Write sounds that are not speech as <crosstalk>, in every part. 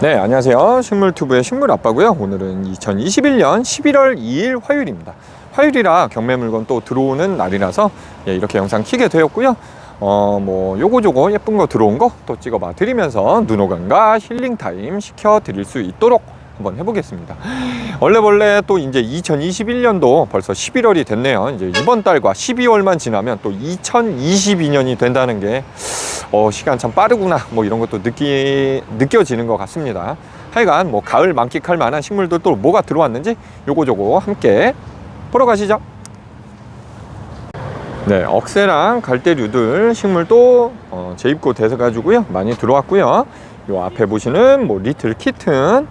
네, 안녕하세요. 식물튜브의 식물아빠고요. 오늘은 2021년 11월 2일 화요일입니다. 화요일이라 경매 물건 또 들어오는 날이라서 예, 이렇게 영상 키게 되었고요. 어, 뭐 요거저거 예쁜 거 들어온 거 또 찍어봐 드리면서 눈호강과 힐링 타임 시켜 드릴 수 있도록 한번 해보겠습니다. 원래 또 이제 2021년도 벌써 11월이 됐네요. 이제 이번 달과 12월만 지나면 또 2022년이 된다는 게 어, 시간 참 빠르구나 뭐 이런 것도 느끼, 느껴지는 것 같습니다. 하여간 뭐 가을 만끽할 만한 식물들 또 뭐가 들어왔는지 요거저거 함께 보러 가시죠. 네, 억새랑 갈대류들 식물도 어, 재입고 돼서 가지고요 많이 들어왔고요. 요 앞에 보시는 뭐 리틀 키튼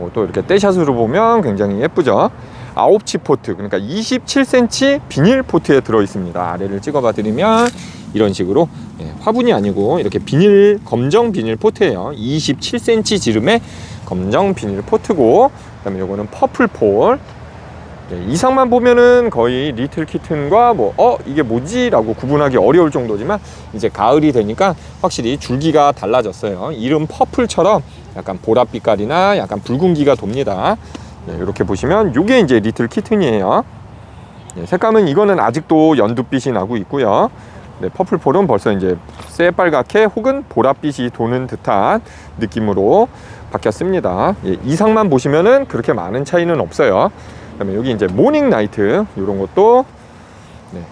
요것도 이렇게 떼샷으로 보면 굉장히 예쁘죠. 아홉치 포트 그러니까 27cm 비닐 포트에 들어 있습니다. 아래를 찍어봐 드리면 이런 식으로 예, 화분이 아니고 이렇게 비닐 검정 비닐 포트예요. 27cm 지름의 검정 비닐 포트고 그 다음에 요거는 퍼플 폴 예, 이상만 보면은 거의 리틀 키튼과 뭐 어 이게 뭐지 라고 구분하기 어려울 정도지만 이제 가을이 되니까 확실히 줄기가 달라졌어요. 이름 퍼플처럼 약간 보랏빛깔이나 약간 붉은기가 돕니다. 네, 이렇게 보시면 이게 이제 리틀 키튼이에요. 네, 색감은 이거는 아직도 연두빛이 나고 있고요. 네, 퍼플폴은 벌써 이제 새빨갛게 혹은 보랏빛이 도는 듯한 느낌으로 바뀌었습니다. 예, 이상만 보시면은 그렇게 많은 차이는 없어요. 그다음에 여기 이제 모닝 나이트 이런 것도 네.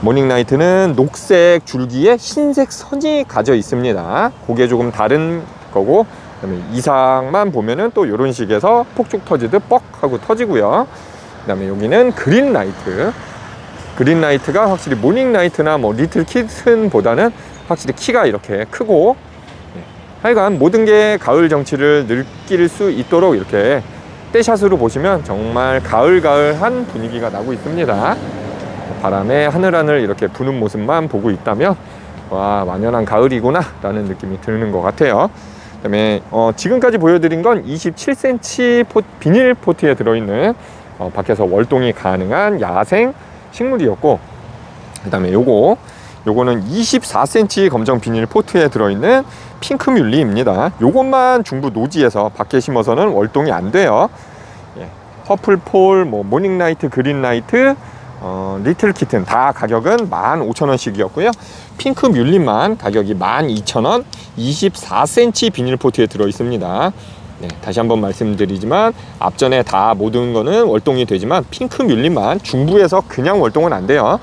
모닝 나이트는 녹색 줄기에 흰색 선이 가져 있습니다. 그게 조금 다른 거고 그다음에 이상만 보면은 또 이런 식에서 폭죽 터지듯 뻑 하고 터지고요. 그다음에 여기는 그린 라이트. 그린 라이트가 확실히 모닝 라이트나 뭐 리틀 키튼보다는 확실히 키가 이렇게 크고 네. 하여간 모든 게 가을 정치를 느낄 수 있도록 이렇게 떼샷으로 보시면 정말 가을가을한 분위기가 나고 있습니다. 바람에 하늘하늘 이렇게 부는 모습만 보고 있다면 와 완연한 가을이구나 라는 느낌이 드는 것 같아요. 그다음에 어, 지금까지 보여드린 건 27cm 포, 비닐 포트에 들어있는 어, 밖에서 월동이 가능한 야생 식물이었고 그다음에 요거 요거는 24cm 검정 비닐 포트에 들어있는 핑크 뮬리입니다. 요것만 중부 노지에서 밖에 심어서는 월동이 안 돼요. 예, 퍼플 폴, 뭐 모닝 라이트, 그린 라이트, 어, 리틀 키튼 다 가격은 15,000원씩이었고요. 핑크 뮬리만 가격이 12,000원, 24cm 비닐 포트에 들어 있습니다. 네, 다시 한번 말씀드리지만 앞전에 다 모든 거는 월동이 되지만 핑크 뮬리만 중부에서 그냥 월동은 안 돼요.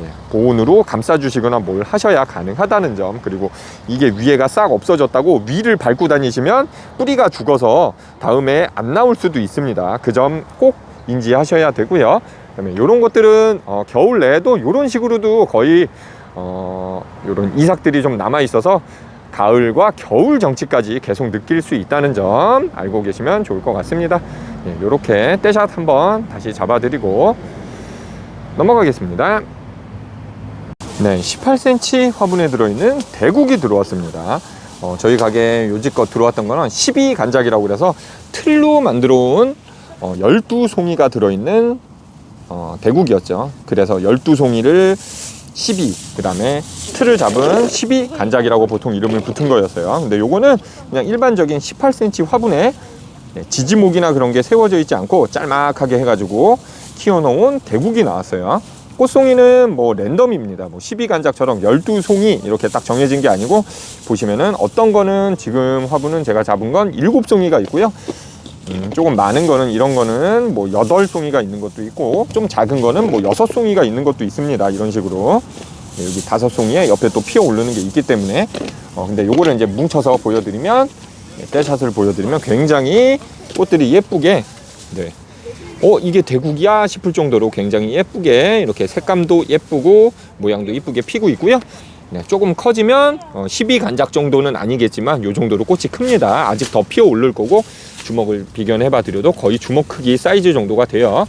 예, 보온으로 감싸주시거나 뭘 하셔야 가능하다는 점 그리고 이게 위에가 싹 없어졌다고 위를 밟고 다니시면 뿌리가 죽어서 다음에 안 나올 수도 있습니다 그 점 꼭 인지하셔야 되고요 그다음에 이런 것들은 어, 겨울 내에도 이런 식으로도 거의 어, 이런 이삭들이 좀 남아 있어서 가을과 겨울 정치까지 계속 느낄 수 있다는 점 알고 계시면 좋을 것 같습니다 이렇게 떼샷 한번 다시 잡아드리고 넘어가겠습니다 네, 18cm 화분에 들어있는 대국이 들어왔습니다. 어, 저희 가게에 요지껏 들어왔던 거는 12 간작이라고 그래서 틀로 만들어 온 어, 12송이가 들어있는 어, 대국이었죠. 그래서 12송이를 12, 그 다음에 틀을 잡은 12 간작이라고 보통 이름을 붙은 거였어요. 근데 요거는 그냥 일반적인 18cm 화분에 네, 지지목이나 그런 게 세워져 있지 않고 짤막하게 해가지고 키워놓은 대국이 나왔어요. 꽃송이는 뭐 랜덤입니다. 뭐 12간작처럼 12송이 이렇게 딱 정해진 게 아니고 보시면은 어떤 거는 지금 화분은 제가 잡은 건 7송이가 있고요. 음, 조금 많은 거는 이런 거는 뭐 8송이가 있는 것도 있고 좀 작은 거는 뭐 6송이가 있는 것도 있습니다. 이런 식으로. 네, 여기 다섯 송이에 옆에 또 피어 오르는 게 있기 때문에 어, 근데 요거를 이제 뭉쳐서 보여드리면 네, 떼샷을 보여드리면 굉장히 꽃들이 예쁘게 네, 어 이게 대국이야 싶을 정도로 굉장히 예쁘게 이렇게 색감도 예쁘고 모양도 이쁘게 피고 있고요 네, 조금 커지면 어, 12 간작 정도는 아니겠지만 요 정도로 꽃이 큽니다. 아직 더 피어 오를 거고 주먹을 비견해 봐 드려도 거의 주먹 크기 사이즈 정도가 돼요.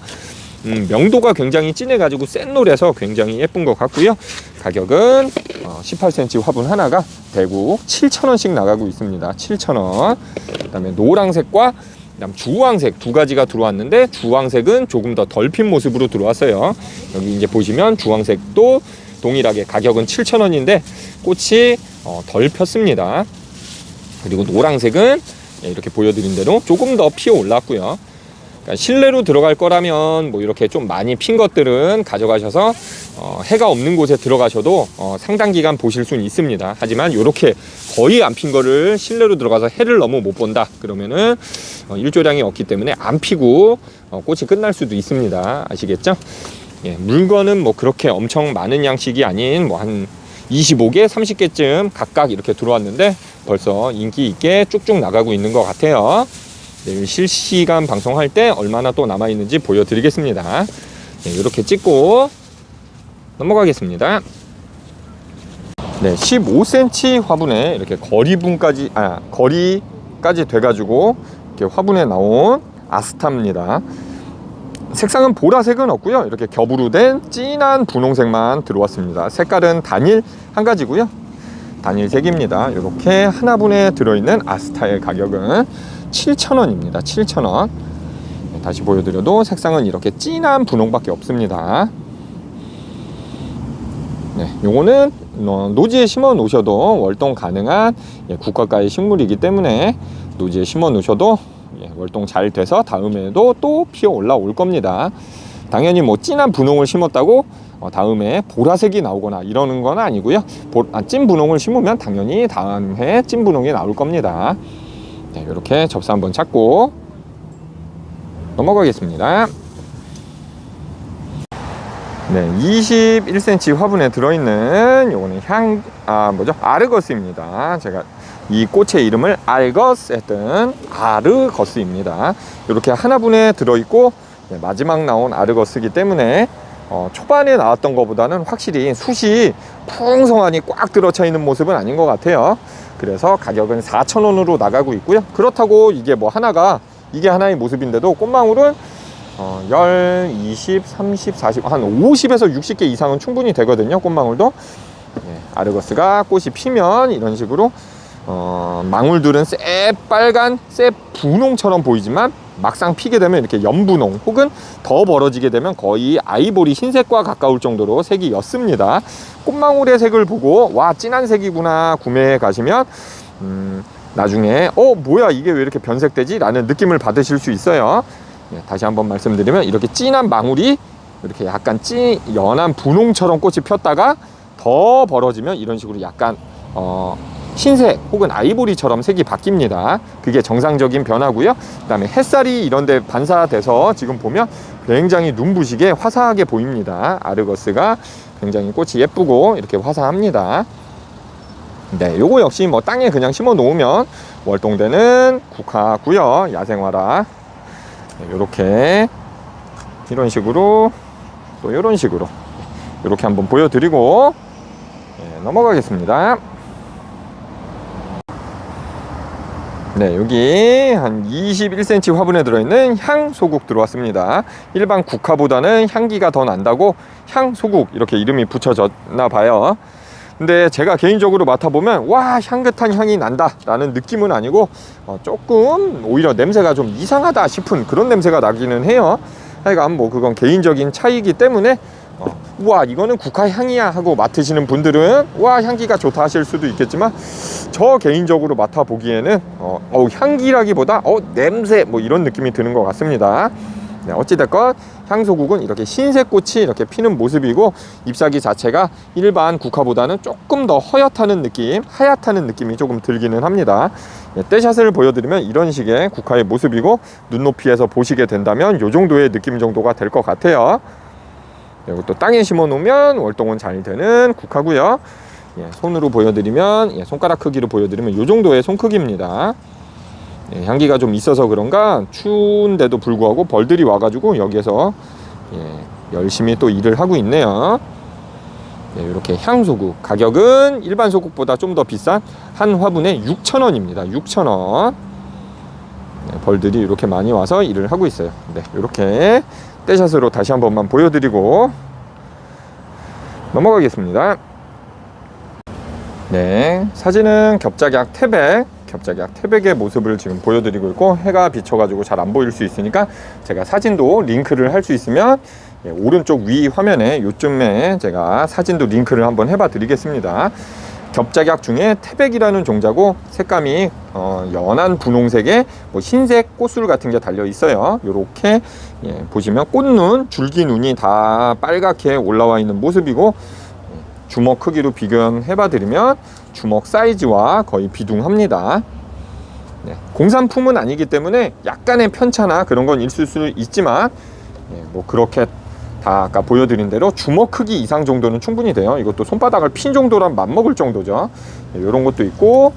음, 명도가 굉장히 진해 가지고 센 노래서 굉장히 예쁜 것 같고요. 가격은 어, 18cm 화분 하나가 대국 7,000원씩 나가고 있습니다. 7,000원. 그 다음에 노란색과 그다음 주황색 두 가지가 들어왔는데 주황색은 조금 더 덜 핀 모습으로 들어왔어요. 여기 이제 보시면 주황색도 동일하게 가격은 7,000원인데 꽃이 어, 덜 폈습니다. 그리고 노란색은 예, 이렇게 보여드린 대로 조금 더 피어 올랐고요. 그러니까 실내로 들어갈 거라면 뭐 이렇게 좀 많이 핀 것들은 가져가셔서 어, 해가 없는 곳에 들어가셔도 어, 상당 기간 보실 수는 있습니다. 하지만 이렇게 거의 안 핀 거를 실내로 들어가서 해를 너무 못 본다 그러면은 어, 일조량이 없기 때문에 안 피고 어, 꽃이 끝날 수도 있습니다. 아시겠죠? 예, 물건은 뭐 그렇게 엄청 많은 양식이 아닌 뭐 한 25개, 30개쯤 각각 이렇게 들어왔는데 벌써 인기 있게 쭉쭉 나가고 있는 것 같아요. 내일 실시간 방송할 때 얼마나 또 남아 있는지 보여드리겠습니다. 네, 이렇게 찍고 넘어가겠습니다. 네, 15cm 화분에 이렇게 거리분까지 아 거리까지 돼가지고 이렇게 화분에 나온 아스타입니다. 색상은 보라색은 없고요. 이렇게 겹으로 된 진한 분홍색만 들어왔습니다. 색깔은 단일 한 가지고요. 단일색입니다. 이렇게 하나분에 들어있는 아스타의 가격은 7,000원입니다. 7,000원. 다시 보여드려도 색상은 이렇게 진한 분홍밖에 없습니다. 네, 요거는 어, 노지에 심어 놓으셔도 월동 가능한 예, 국가가의 식물이기 때문에 노지에 심어 놓으셔도 예, 월동 잘 돼서 다음에도 또 피어 올라올 겁니다. 당연히 뭐 진한 분홍을 심었다고 어, 다음에 보라색이 나오거나 이러는 건 아니고요. 보, 아, 찐 분홍을 심으면 당연히 다음 해 찐 분홍이 나올 겁니다. 네, 이렇게 접사 한번 찾고 넘어가겠습니다. 네, 21cm 화분에 들어있는 요거는 향, 아, 뭐죠? 아르거스입니다. 제가 이 꽃의 이름을 알거스 했던 아르거스입니다. 이렇게 하나분에 들어있고 네, 마지막 나온 아르거스이기 때문에 어, 초반에 나왔던 것보다는 확실히 숱이 풍성하니 꽉 들어차 있는 모습은 아닌 것 같아요. 그래서 가격은 4,000원으로 나가고 있고요. 그렇다고 이게 뭐 하나가 이게 하나의 모습인데도 꽃망울은 어, 10, 20, 30, 40, 한 50에서 60개 이상은 충분히 되거든요. 꽃망울도. 예, 아르거스가 꽃이 피면 이런 식으로 어, 망울들은 새빨간, 새분홍처럼 보이지만 막상 피게 되면 이렇게 연분홍 혹은 더 벌어지게 되면 거의 아이보리 흰색과 가까울 정도로 색이 옅습니다. 꽃망울의 색을 보고 와 진한 색이구나 구매해 가시면 음, 나중에 어 뭐야 이게 왜 이렇게 변색되지? 라는 느낌을 받으실 수 있어요. 예, 다시 한번 말씀드리면 이렇게 진한 망울이 이렇게 약간 찐 연한 분홍처럼 꽃이 폈다가 더 벌어지면 이런 식으로 약간 어, 흰색 혹은 아이보리처럼 색이 바뀝니다. 그게 정상적인 변화고요. 그다음에 햇살이 이런 데 반사돼서 지금 보면 굉장히 눈부시게 화사하게 보입니다. 아르거스가 굉장히 꽃이 예쁘고 이렇게 화사합니다. 네, 요거 역시 뭐 땅에 그냥 심어 놓으면 월동되는 국화고요. 야생화라 이렇게 이런 식으로 또 이런 식으로 이렇게 한번 보여드리고 네, 넘어가겠습니다. 네, 여기 한 21cm 화분에 들어있는 향소국 들어왔습니다. 일반 국화보다는 향기가 더 난다고 향소국 이렇게 이름이 붙여졌나 봐요. 근데 제가 개인적으로 맡아보면 와 향긋한 향이 난다 라는 느낌은 아니고 어, 조금 오히려 냄새가 좀 이상하다 싶은 그런 냄새가 나기는 해요 하여간 뭐 그건 개인적인 차이기 때문에 어, 우와 이거는 국화 향이야 하고 맡으시는 분들은 와 향기가 좋다 하실 수도 있겠지만 저 개인적으로 맡아보기에는 어, 어 향기라기보다 어 냄새 뭐 이런 느낌이 드는 것 같습니다 네, 어찌됐건 향소국은 이렇게 흰색 꽃이 이렇게 피는 모습이고 잎사귀 자체가 일반 국화보다는 조금 더 허옇다는 느낌, 하얗다는 느낌이 조금 들기는 합니다. 네, 떼샷을 보여드리면 이런 식의 국화의 모습이고 눈높이에서 보시게 된다면 이 정도의 느낌 정도가 될 것 같아요. 네, 또 땅에 심어 놓으면 월동은 잘 되는 국화고요. 예, 손으로 보여드리면 예, 손가락 크기로 보여드리면 이 정도의 손 크기입니다. 예, 향기가 좀 있어서 그런가 추운데도 불구하고 벌들이 와가지고 여기에서 예, 열심히 또 일을 하고 있네요. 예, 이렇게 향소국 가격은 일반 소국보다 좀 더 비싼 한 화분에 6,000원입니다. 6,000원. 네, 벌들이 이렇게 많이 와서 일을 하고 있어요. 네, 이렇게 떼샷으로 다시 한 번만 보여드리고 넘어가겠습니다. 네, 사진은 겹작약 태백 겹작약 태백의 모습을 지금 보여드리고 있고 해가 비쳐가지고 잘 안 보일 수 있으니까 제가 사진도 링크를 할 수 있으면 예, 오른쪽 위 화면에 요쯤에 제가 사진도 링크를 한번 해봐 드리겠습니다. 겹작약 중에 태백이라는 종자고 색감이 어, 연한 분홍색의 뭐 흰색 꽃술 같은 게 달려 있어요. 요렇게 예, 보시면 꽃눈, 줄기눈이 다 빨갛게 올라와 있는 모습이고 예, 주먹 크기로 비교해 봐 드리면 주먹 사이즈와 거의 비둥합니다. 네, 공산품은 아니기 때문에 약간의 편차나 그런 건 있을 수 있지만 예, 뭐 그렇게 다 아까 보여드린 대로 주먹 크기 이상 정도는 충분히 돼요. 이것도 손바닥을 핀 정도란 맞먹을 정도죠. 이런 것도 있고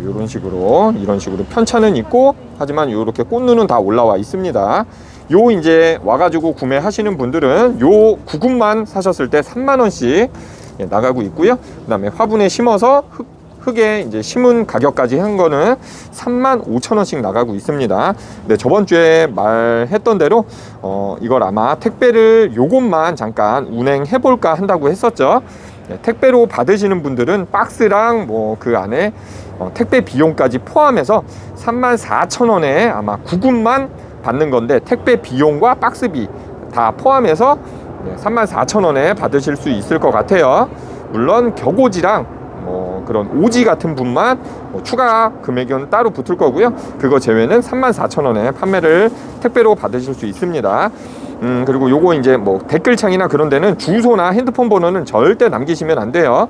이런 식으로 이런 식으로 편차는 있고 하지만 이렇게 꽃눈은 다 올라와 있습니다. 요 이제 와가지고 구매하시는 분들은 요 구근만 사셨을 때 3만 원씩 예, 나가고 있고요. 그 다음에 화분에 심어서 흙, 흙에 이제 심은 가격까지 한 거는 3만 5천 원씩 나가고 있습니다. 근데 저번 주에 말했던 대로 어 이걸 아마 택배를 요것만 잠깐 운행해 볼까 한다고 했었죠. 네, 택배로 받으시는 분들은 박스랑 뭐 그 안에 어, 택배 비용까지 포함해서 3만 4천 원에 아마 구근만 받는 건데 택배 비용과 박스비 다 포함해서 네, 3만 4천 원에 받으실 수 있을 것 같아요. 물론 격오지랑 뭐 그런 오지 같은 분만 뭐 추가 금액은 따로 붙을 거고요. 그거 제외는 3만 4천 원에 판매를 택배로 받으실 수 있습니다. 음 그리고 요거 이제 뭐 댓글창이나 그런 데는 주소나 핸드폰 번호는 절대 남기시면 안 돼요.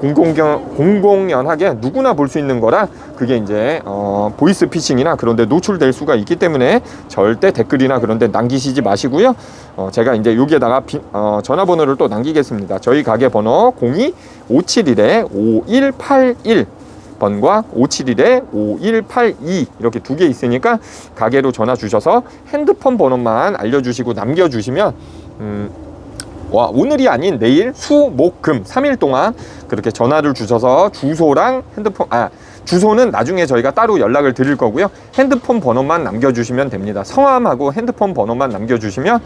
공공연, 공공연하게 누구나 볼 수 있는 거라 그게 이제 어, 보이스 피싱이나 그런 데 노출될 수가 있기 때문에 절대 댓글이나 그런 데 남기시지 마시고요. 어, 제가 이제 여기에다가 비, 어, 전화번호를 또 남기겠습니다. 저희 가게 번호 02-571-5181 번과 571-5182 이렇게 두 개 있으니까 가게로 전화 주셔서 핸드폰 번호만 알려주시고 남겨주시면 음, 와 오늘이 아닌 내일 수, 목, 금 3일 동안 그렇게 전화를 주셔서 주소랑 핸드폰 아 주소는 나중에 저희가 따로 연락을 드릴 거고요 핸드폰 번호만 남겨주시면 됩니다 성함하고 핸드폰 번호만 남겨주시면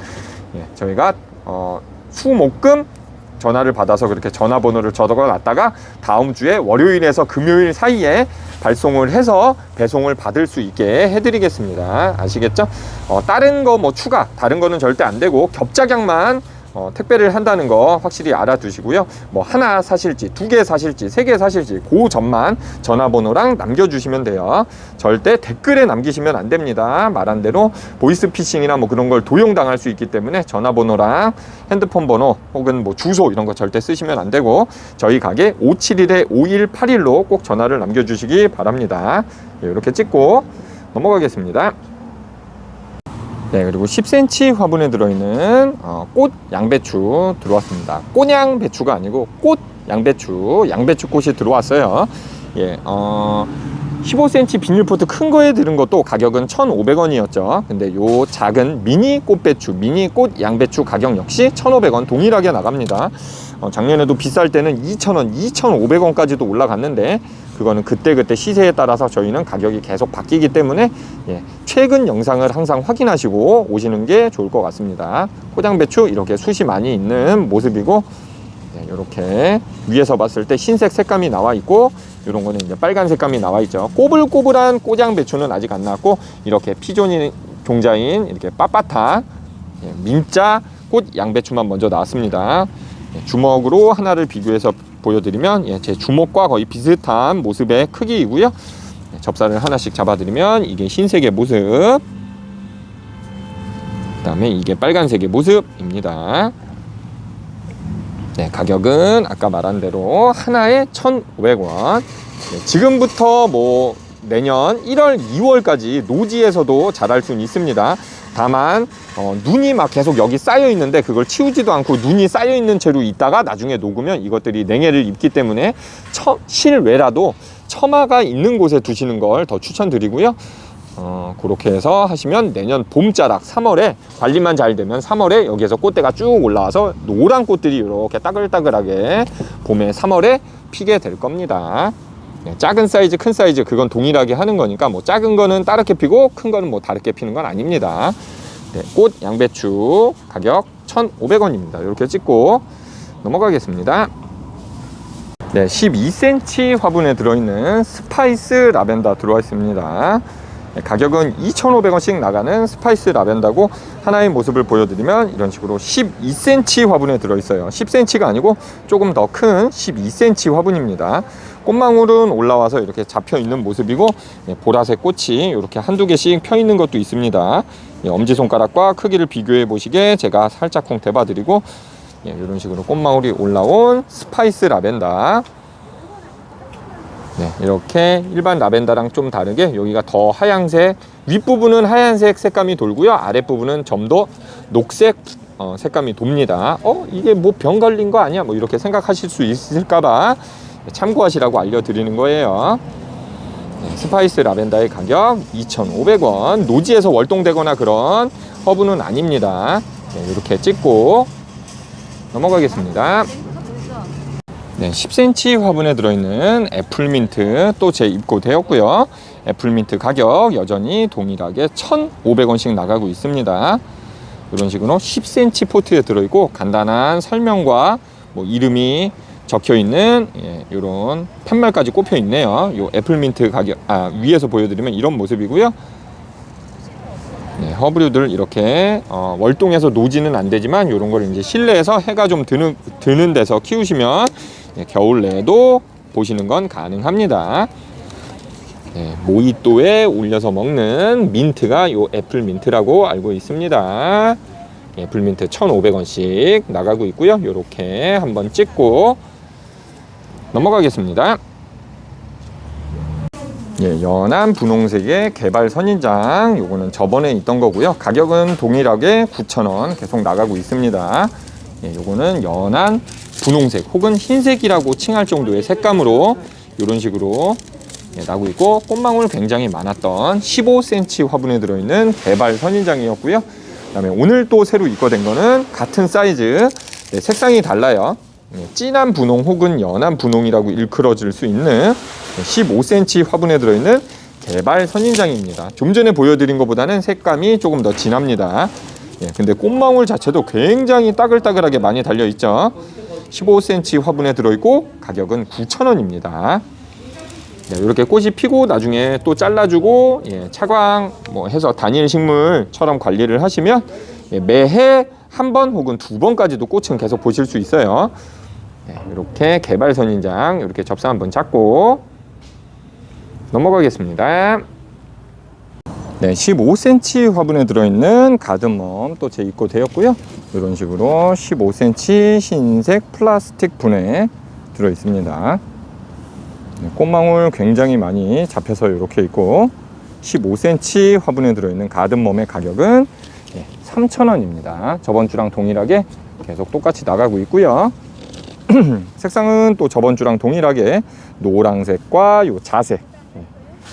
예, 저희가 어, 수, 목, 금 전화를 받아서 그렇게 전화번호를 적어놨다가 다음 주에 월요일에서 금요일 사이에 발송을 해서 배송을 받을 수 있게 해드리겠습니다. 아시겠죠? 어, 다른 거 뭐 추가, 다른 거는 절대 안 되고 겹작약만 어, 택배를 한다는 거 확실히 알아두시고요. 뭐 하나 사실지, 두 개 사실지, 세 개 사실지, 그 점만 전화번호랑 남겨주시면 돼요. 절대 댓글에 남기시면 안 됩니다. 말한 대로 보이스피싱이나 뭐 그런 걸 도용당할 수 있기 때문에 전화번호랑 핸드폰 번호 혹은 뭐 주소 이런 거 절대 쓰시면 안 되고 저희 가게 571에 5181로 꼭 전화를 남겨주시기 바랍니다. 예, 이렇게 찍고 넘어가겠습니다. 네, 그리고 10cm 화분에 들어있는 어, 꽃 양배추 들어왔습니다. 꽃양 배추가 아니고 꽃 양배추, 양배추 꽃이 들어왔어요. 예, 어, 15cm 비닐포트 큰 거에 들은 것도 가격은 1,500원이었죠. 근데 요 작은 미니 꽃배추, 미니 꽃 양배추 가격 역시 1,500원 동일하게 나갑니다. 어, 작년에도 비쌀 때는 2,000원, 2,500원까지도 올라갔는데 그거는 그때그때 시세에 따라서 저희는 가격이 계속 바뀌기 때문에 예, 최근 영상을 항상 확인하시고 오시는 게 좋을 것 같습니다. 포장배추 이렇게 숱이 많이 있는 모습이고 네, 이렇게 위에서 봤을 때 흰색 색감이 나와 있고 이런 거는 이제 빨간 색감이 나와 있죠. 꼬불꼬불한 꼬장 배추는 아직 안 나왔고 이렇게 피존인 종자인 이렇게 빳빳한 예, 민자 꽃 양배추만 먼저 나왔습니다. 예, 주먹으로 하나를 비교해서 보여드리면 예, 제 주먹과 거의 비슷한 모습의 크기이고요. 예, 접사를 하나씩 잡아드리면 이게 흰색의 모습, 그 다음에 이게 빨간색의 모습입니다. 네, 가격은 아까 말한 대로 하나에 1,500원. 네, 지금부터 뭐 내년 1월, 2월까지 노지에서도 자랄 수는 있습니다. 다만 어, 눈이 막 계속 여기 쌓여 있는데 그걸 치우지도 않고 눈이 쌓여 있는 채로 있다가 나중에 녹으면 이것들이 냉해를 입기 때문에 처, 실외라도 처마가 있는 곳에 두시는 걸 더 추천드리고요. 어, 그렇게 해서 하시면 내년 봄자락 3월에 관리만 잘 되면 3월에 여기에서 꽃대가 쭉 올라와서 노란 꽃들이 이렇게 따글따글하게 봄에 3월에 피게 될 겁니다. 네, 작은 사이즈, 큰 사이즈 그건 동일하게 하는 거니까 뭐 작은 거는 따르게 피고 큰 거는 뭐 다르게 피는 건 아닙니다. 네, 꽃 양배추 가격 1,500원입니다. 이렇게 찍고 넘어가겠습니다. 네, 12cm 화분에 들어있는 스파이스 라벤더 들어와 있습니다. 네, 가격은 2,500원씩 나가는 스파이스 라벤더고 하나의 모습을 보여드리면 이런 식으로 12cm 화분에 들어있어요. 10cm가 아니고 조금 더 큰 12cm 화분입니다. 꽃망울은 올라와서 이렇게 잡혀 있는 모습이고 예, 보라색 꽃이 이렇게 한두 개씩 펴 있는 것도 있습니다. 예, 엄지손가락과 크기를 비교해 보시게 제가 살짝 콩 대봐 드리고 예, 이런 식으로 꽃망울이 올라온 스파이스 라벤더. 네, 이렇게 일반 라벤더랑 좀 다르게 여기가 더 하얀색 윗부분은 하얀색 색감이 돌고요. 아랫부분은 좀 더 녹색 어, 색감이 돕니다. 어 이게 뭐 병 걸린 거 아니야? 뭐 이렇게 생각하실 수 있을까봐 참고하시라고 알려드리는 거예요 네, 스파이스 라벤더의 가격 2,500원 노지에서 월동되거나 그런 허브는 아닙니다 네, 이렇게 찍고 넘어가겠습니다 네, 10cm 화분에 들어있는 애플민트 또 재입고되었고요. 애플민트 가격 여전히 동일하게 1,500원씩 나가고 있습니다. 이런 식으로 10cm 포트에 들어있고 간단한 설명과 뭐 이름이 적혀 있는 예, 이런 팻말까지 꼽혀 있네요. 요 애플민트 가격 아 위에서 보여드리면 이런 모습이고요. 네, 허브류들 이렇게 어, 월동에서 노지는 안 되지만 이런 걸 이제 실내에서 해가 좀 드는 드는 데서 키우시면 예, 겨울 내에도 보시는 건 가능합니다. 네, 모히또에 올려서 먹는 민트가 요 애플 민트라고 알고 있습니다. 애플 민트 1,500원씩 나가고 있고요. 요렇게 한번 찍고 넘어가겠습니다. 예, 연한 분홍색의 개발 선인장 요거는 저번에 있던 거고요. 가격은 동일하게 9,000원 계속 나가고 있습니다. 예, 요거는 연한 분홍색 혹은 흰색이라고 칭할 정도의 색감으로 이런 식으로 예, 나고 있고 꽃망울 굉장히 많았던 15cm 화분에 들어있는 개발 선인장이었고요. 그 다음에 오늘 또 새로 입고된 거는 같은 사이즈 네, 색상이 달라요. 예, 진한 분홍 혹은 연한 분홍이라고 일컬어질 수 있는 15cm 화분에 들어있는 개발 선인장입니다. 좀 전에 보여드린 것보다는 색감이 조금 더 진합니다. 예, 근데 꽃망울 자체도 굉장히 따글따글하게 많이 달려 있죠. 15cm 화분에 들어있고 가격은 9,000원입니다. 네, 이렇게 꽃이 피고 나중에 또 잘라주고 예, 차광 뭐 해서 단일 식물처럼 관리를 하시면 예, 매해 한 번 혹은 두 번까지도 꽃은 계속 보실 수 있어요. 네, 이렇게 개발 선인장 이렇게 접사 한번 잡고 넘어가겠습니다. 네, 15cm 화분에 들어있는 가드멈 또 재입고 되었고요. 이런 식으로 15cm 흰색 플라스틱 분에 들어 있습니다. 네, 꽃망울 굉장히 많이 잡혀서 이렇게 있고 15cm 화분에 들어있는 가든멈의 가격은 3,000원입니다. 저번 주랑 동일하게 계속 똑같이 나가고 있고요. <clears throat> 색상은 또 저번 주랑 동일하게 노란색과 요 자색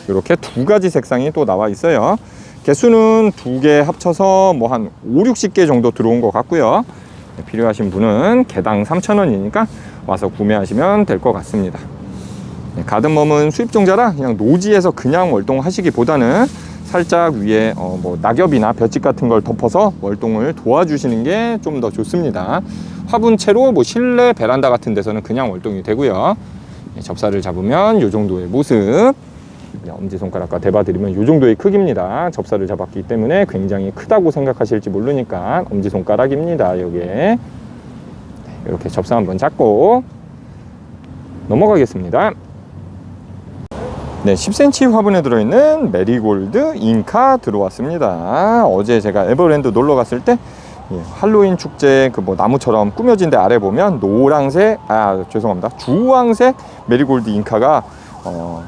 이렇게 두 가지 색상이 또 나와 있어요. 개수는 두 개 합쳐서 뭐 한 5, 60개 정도 들어온 것 같고요. 네, 필요하신 분은 개당 3,000원이니까 와서 구매하시면 될 것 같습니다. 네, 가든멈은 수입종자라 그냥 노지에서 그냥 월동하시기보다는 살짝 위에 어, 뭐 낙엽이나 볏짚 같은 걸 덮어서 월동을 도와주시는 게 좀 더 좋습니다. 화분채로 뭐 실내 베란다 같은 데서는 그냥 월동이 되고요. 네, 접사를 잡으면 이 정도의 모습. 엄지손가락과 대봐드리면 이 정도의 크기입니다. 접사를 잡았기 때문에 굉장히 크다고 생각하실지 모르니까 엄지손가락입니다. 이게 이렇게 접사 한번 잡고 넘어가겠습니다. 네, 10cm 화분에 들어있는 메리골드 잉카 들어왔습니다. 어제 제가 에버랜드 놀러 갔을 때 예, 할로윈 축제 그 뭐 나무처럼 꾸며진 데 아래 보면 노랑색 아 죄송합니다. 주황색 메리골드 잉카가 어,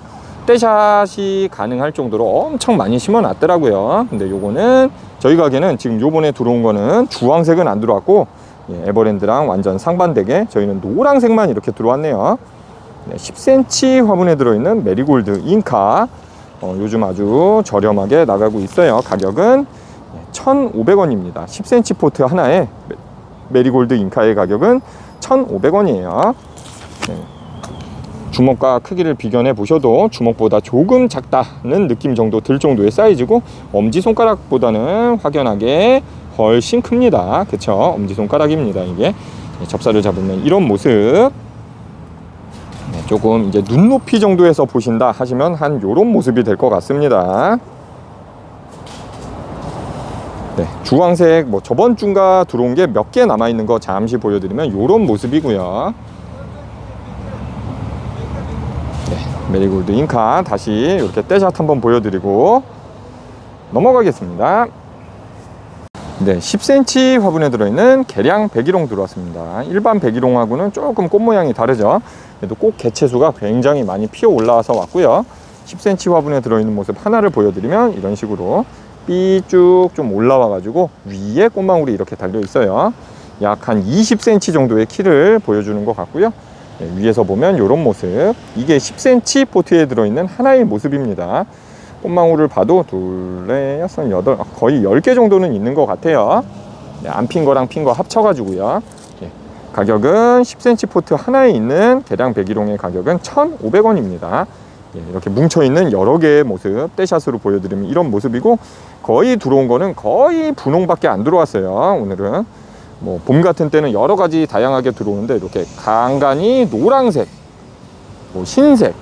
떼샷이 가능할 정도로 엄청 많이 심어 놨더라고요. 근데 요거는 저희 가게는 지금 요번에 들어온 거는 주황색은 안 들어왔고 예, 에버랜드랑 완전 상반되게 저희는 노란색만 이렇게 들어왔네요 네, 10cm 화분에 들어있는 메리골드 잉카. 어, 요즘 아주 저렴하게 나가고 있어요. 가격은 1,500원입니다. 10cm 포트 하나에 메리골드 잉카의 가격은 1,500원이에요. 네. 주먹과 크기를 비교해 보셔도 주먹보다 조금 작다는 느낌 정도 들 정도의 사이즈고 엄지손가락보다는 확연하게 훨씬 큽니다. 그쵸? 엄지손가락입니다 이게. 네, 접사를 잡으면 이런 모습. 네, 조금 이제 눈높이 정도에서 보신다 하시면 한 요런 모습이 될 것 같습니다 네, 주황색 뭐 저번 주인가 들어온 게 몇 개 남아 있는 거 잠시 보여드리면 요런 모습이고요 메리골드 잉카 다시 이렇게 떼샷 한번 보여드리고 넘어가겠습니다. 네, 10cm 화분에 들어있는 계량 백일홍 들어왔습니다. 일반 백일홍하고는 조금 꽃 모양이 다르죠. 그래도 꽃 개체수가 굉장히 많이 피어 올라와서 왔고요. 10cm 화분에 들어있는 모습 하나를 보여드리면 이런 식으로 삐쭉 좀 올라와 가지고 위에 꽃망울이 이렇게 달려 있어요. 약 한 20cm 정도의 키를 보여주는 것 같고요. 네, 위에서 보면 이런 모습. 이게 10cm 포트에 들어있는 하나의 모습입니다. 꽃망울을 봐도 둘, 넷, 여섯, 여덟, 아, 거의 10개 정도는 있는 것 같아요. 네, 안핀 거랑 핀 거 합쳐 가지고요. 네, 가격은 10cm 포트 하나에 있는 계량 백일홍의 가격은 1,500원입니다. 예, 이렇게 뭉쳐있는 여러 개의 모습 떼샷으로 보여드리면 이런 모습이고 거의 들어온 거는 거의 분홍밖에 안 들어왔어요 오늘은. 뭐 봄 같은 때는 여러 가지 다양하게 들어오는데 이렇게 간간히 노란색 뭐 흰색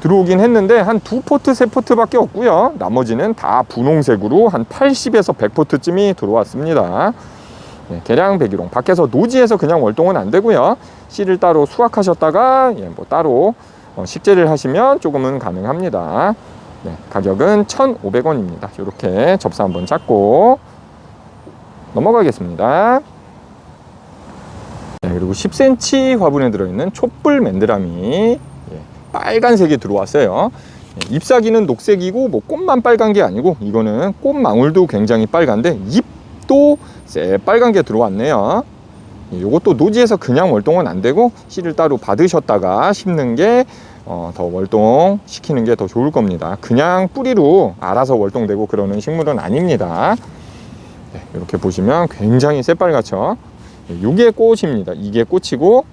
들어오긴 했는데 한 두 포트 세 포트 밖에 없고요. 나머지는 다 분홍색으로 한 80에서 100포트쯤이 들어왔습니다 예, 계량 백일홍 밖에서 노지에서 그냥 월동은 안 되고요 씨를 따로 수확하셨다가 예, 뭐 따로 어, 식재를 하시면 조금은 가능합니다. 네, 가격은 1,500원입니다. 이렇게 접사 한번 잡고 넘어가겠습니다. 네, 그리고 10cm 화분에 들어있는 촛불 맨드라미 예, 빨간색이 들어왔어요. 예, 잎사귀는 녹색이고 뭐 꽃만 빨간 게 아니고 이거는 꽃망울도 굉장히 빨간데 잎 도새 빨간 게 들어왔네요. 이것도 노지에서 그냥 월동은 안 되고 씨를 따로 받으셨다가 심는 게 어, 더 월동 시키는 게 더 좋을 겁니다. 그냥 뿌리로 알아서 월동되고 그러는 식물은 아닙니다. 네, 이렇게 보시면 굉장히 새빨갛죠. 이게 꽃입니다. 이게 꽃이고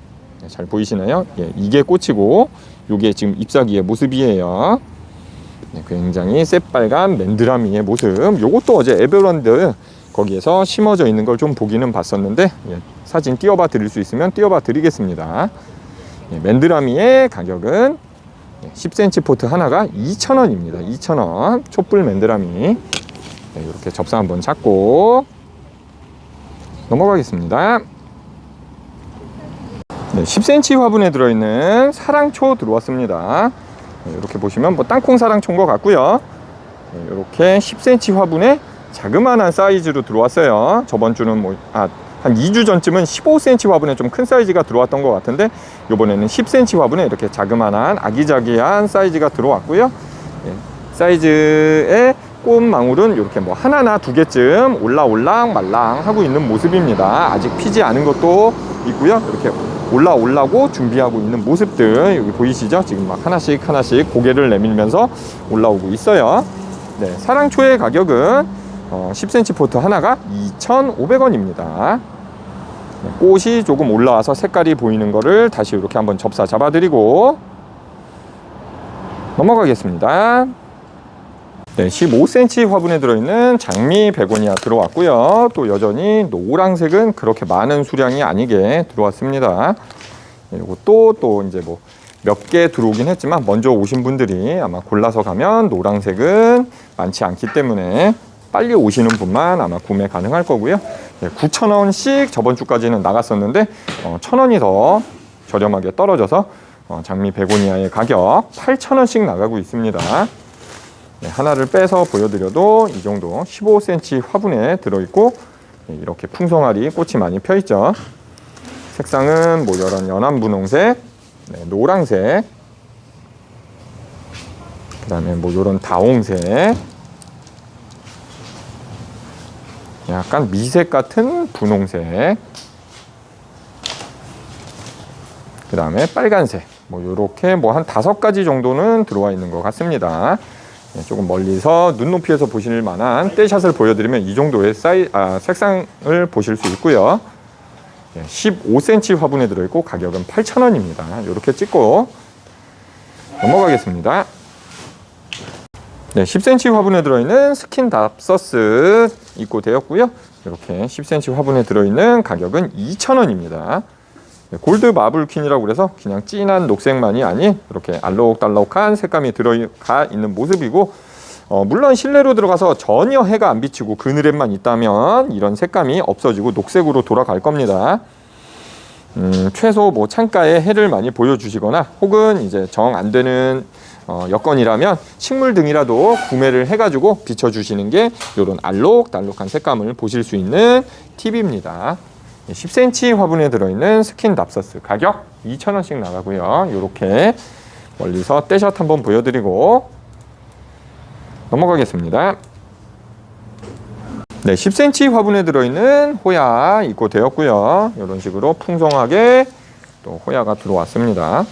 네, 잘 보이시나요? 예, 이게 꽃이고 이게 지금 잎사귀의 모습이에요. 네, 굉장히 새빨간 맨드라미의 모습. 이것도 어제 에베런드 거기에서 심어져 있는 걸 좀 보기는 봤었는데 예, 사진 띄워봐 드릴 수 있으면 띄워봐 드리겠습니다. 예, 맨드라미의 가격은 10cm 포트 하나가 2,000원입니다. 2,000원 촛불 맨드라미 네, 이렇게 접사 한번 잡고 넘어가겠습니다. 네, 10cm 화분에 들어있는 사랑초 들어왔습니다. 네, 이렇게 보시면 뭐 땅콩 사랑초인 것 같고요. 네, 이렇게 10cm 화분에 자그마한 사이즈로 들어왔어요. 저번 주는 뭐, 아, 한 2주 전쯤은 15cm 화분에 좀 큰 사이즈가 들어왔던 것 같은데, 이번에는 10cm 화분에 이렇게 자그마한 아기자기한 사이즈가 들어왔고요. 예, 사이즈의 꽃망울은 이렇게 뭐 하나나 두 개쯤 올라올랑 말랑 하고 있는 모습입니다. 아직 피지 않은 것도 있고요. 이렇게 올라올라고 준비하고 있는 모습들 여기 보이시죠? 지금 막 하나씩 하나씩 고개를 내밀면서 올라오고 있어요. 네, 사랑초의 가격은 어, 10cm 포트 하나가 2,500원입니다. 네, 꽃이 조금 올라와서 색깔이 보이는 거를 다시 이렇게 한번 접사 잡아드리고 넘어가겠습니다. 네, 15cm 화분에 들어있는 장미 베고니아 들어왔고요. 또 여전히 노란색은 그렇게 많은 수량이 아니게 들어왔습니다. 이것도 또 이제 뭐 몇 개 들어오긴 했지만 먼저 오신 분들이 아마 골라서 가면 노란색은 많지 않기 때문에 빨리 오시는 분만 아마 구매 가능할 거고요. 네, 9,000원씩 저번 주까지는 나갔었는데 어, 1,000원이 더 저렴하게 떨어져서 어, 장미 베고니아의 가격 8,000원씩 나가고 있습니다. 네, 하나를 빼서 보여드려도 이 정도 15cm 화분에 들어있고 네, 이렇게 풍성알이 꽃이 많이 펴 있죠. 색상은 뭐 이런 연한 분홍색, 네, 노랑색, 그 다음에 뭐 이런 다홍색, 약간 미색 같은 분홍색, 그 다음에 빨간색, 뭐 이렇게 뭐 한 다섯 가지 정도는 들어와 있는 것 같습니다. 네, 조금 멀리서 눈높이에서 보실 만한 떼샷을 보여드리면 이 정도의 사이, 아, 색상을 보실 수 있고요. 15cm 화분에 들어있고 가격은 8,000원입니다. 이렇게 찍고 넘어가겠습니다. 네, 10cm 화분에 들어있는 스킨 답서스 입고 되었고요. 이렇게 10cm 화분에 들어있는 가격은 2,000원입니다. 네, 골드 마블 퀸이라고 그래서 그냥 진한 녹색만이 아닌 이렇게 알록달록한 색감이 들어가 있는 모습이고 어, 물론 실내로 들어가서 전혀 해가 안 비치고 그늘에만 있다면 이런 색감이 없어지고 녹색으로 돌아갈 겁니다. 음, 최소 뭐 창가에 해를 많이 보여주시거나 혹은 이제 정 안 되는 어, 여건이라면 식물 등이라도 구매를 해가지고 비춰주시는 게 이런 알록달록한 색감을 보실 수 있는 팁입니다. 10cm 화분에 들어있는 스킨 납서스 가격 2,000원씩 나가고요. 이렇게 멀리서 떼샷 한번 보여드리고 넘어가겠습니다. 네, 10cm 화분에 들어있는 호야 입고 되었고요. 이런 식으로 풍성하게 또 호야가 들어왔습니다.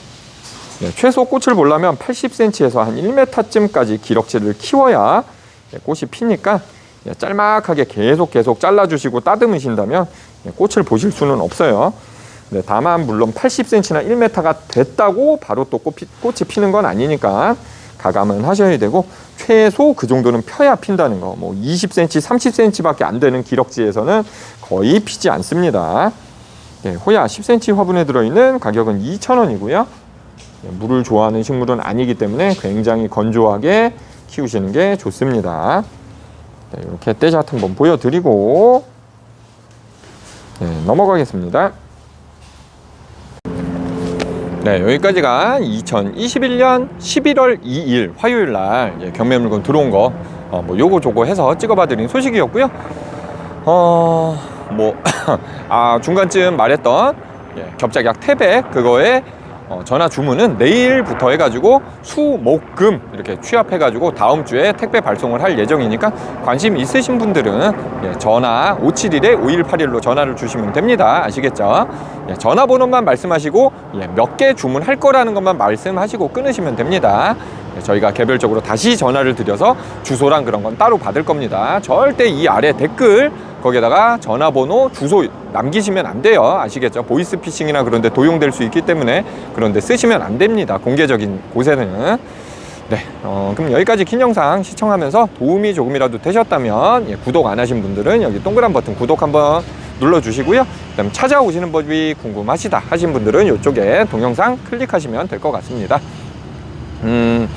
네, 최소 꽃을 보려면 80cm에서 한 1m쯤까지 기럭지를 키워야 네, 꽃이 피니까 네, 짤막하게 계속 계속 잘라주시고 따듬으신다면 네, 꽃을 보실 수는 없어요. 네, 다만 물론 80cm나 1m가 됐다고 바로 또 꽃이, 피는 건 아니니까 가감은 하셔야 되고 최소 그 정도는 펴야 핀다는 거. 뭐 20cm, 30cm밖에 안 되는 기럭지에서는 거의 피지 않습니다. 네, 호야 10cm 화분에 들어있는 가격은 2,000원이고요. 물을 좋아하는 식물은 아니기 때문에 굉장히 건조하게 키우시는 게 좋습니다. 네, 이렇게 떼샷 한번 보여드리고 네, 넘어가겠습니다. 네, 여기까지가 2021년 11월 2일 화요일 날 예, 경매 물건 들어온 거, 어, 뭐 요거 저거 해서 찍어봐 드린 소식이었고요. 어, 뭐, <coughs> 아, 중간쯤 말했던 예, 겹작약 태백 그거에 어, 전화 주문은 내일부터 해가지고 수, 목, 금 이렇게 취합해가지고 다음 주에 택배 발송을 할 예정이니까 관심 있으신 분들은 예, 전화 571-5181로 전화를 주시면 됩니다. 아시겠죠? 예, 전화번호만 말씀하시고 예, 몇 개 주문할 거라는 것만 말씀하시고 끊으시면 됩니다. 예, 저희가 개별적으로 다시 전화를 드려서 주소랑 그런 건 따로 받을 겁니다. 절대 이 아래 댓글 거기에다가 전화번호, 주소 남기시면 안 돼요. 아시겠죠? 보이스피싱이나 그런 데 도용될 수 있기 때문에 그런 데 쓰시면 안 됩니다. 공개적인 곳에는. 네, 어, 그럼 여기까지 긴 영상 시청하면서 도움이 조금이라도 되셨다면 예, 구독 안 하신 분들은 여기 동그란 버튼 구독 한번 눌러주시고요. 그다음 찾아오시는 법이 궁금하시다 하신 분들은 이쪽에 동영상 클릭하시면 될 것 같습니다. 음,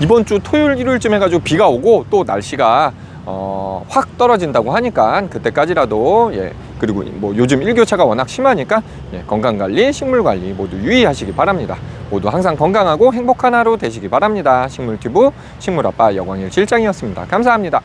이번 주 토요일 일요일쯤 해가지고 비가 오고 또 날씨가 어, 확 떨어진다고 하니까 그때까지라도 예 그리고 뭐 요즘 일교차가 워낙 심하니까 예, 건강 관리, 식물 관리 모두 유의하시기 바랍니다. 모두 항상 건강하고 행복한 하루 되시기 바랍니다. 식물튜브 식물아빠 여광일 실장이었습니다. 감사합니다.